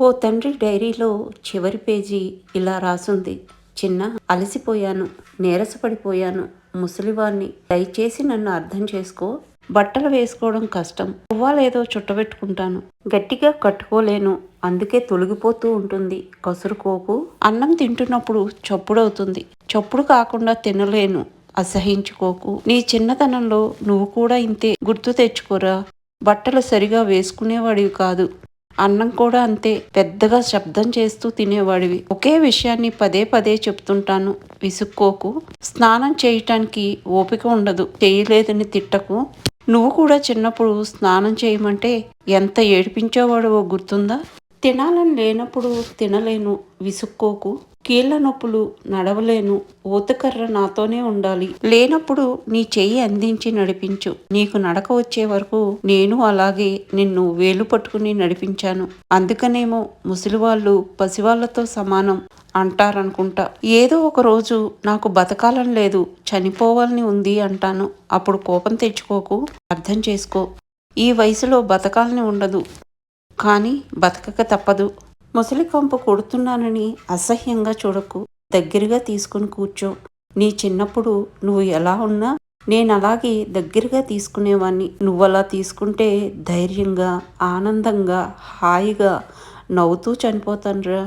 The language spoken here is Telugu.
ఓ తండ్రి డైరీలో చివరి పేజీ ఇలా రాసుంది. చిన్న అలసిపోయాను నీరసపడిపోయాను. ముసలివాణ్ణి దయచేసి నన్ను అర్థం చేసుకో. బట్టలు వేసుకోవడం కష్టం. పువ్వాలేదో చుట్టబెట్టుకుంటాను. గట్టిగా కట్టుకోలేను. అందుకే తొలగిపోతూ ఉంటుంది. కసురుకోకు. అన్నం తింటున్నప్పుడు చప్పుడవుతుంది. చప్పుడు కాకుండా తినలేను. అసహించుకోకు. నీ చిన్నతనంలో నువ్వు కూడా ఇంతే గుర్తు తెచ్చుకోరా. బట్టలు సరిగా వేసుకునేవాడివి కాదు. అన్నం కూడా అంతే. పెద్దగా శబ్దం చేస్తూ తినేవాడివి. ఒకే విషయాన్ని పదే పదే చెప్తుంటాను. విసుక్కోకు. స్నానం చేయటానికి ఓపిక ఉండదు. చేయలేదని తిట్టకు. నువ్వు కూడా చిన్నప్పుడు స్నానం చేయమంటే ఎంత ఏడిపించేవాడవో గుర్తుందా? తినాలని లేనప్పుడు తినలేను విసుక్కోకు. కీళ్ళ నొప్పులు నడవలేను ఊతకర్ర నాతోనే ఉండాలి. లేనప్పుడు నీ చెయ్యి అందించి నడిపించు. నీకు నడక వచ్చే వరకు నేను అలాగే నిన్ను వేలు పట్టుకుని నడిపించాను. అందుకనేమో ముసలివాళ్ళు పసివాళ్ళతో సమానం అంటారనుకుంటా. ఏదో ఒక రోజు నాకు బతకాలని లేదు చనిపోవాలని ఉంది అంటాను. అప్పుడు కోపం తెచ్చుకోకు అర్థం చేసుకో. ఈ వయసులో బతకాలని ఉండదు. కానీ బతకక తప్పదు. ముసలి కంపు కొడుతున్నానని అసహ్యంగా చూడకు. దగ్గరగా తీసుకుని కూర్చో. నీ చిన్నప్పుడు నువ్వు ఎలా ఉన్నా నేను అలాగే దగ్గరగా తీసుకునేవాణ్ణి. నువ్వలా తీసుకుంటే ధైర్యంగా ఆనందంగా హాయిగా నవ్వుతూ చనిపోతానురా.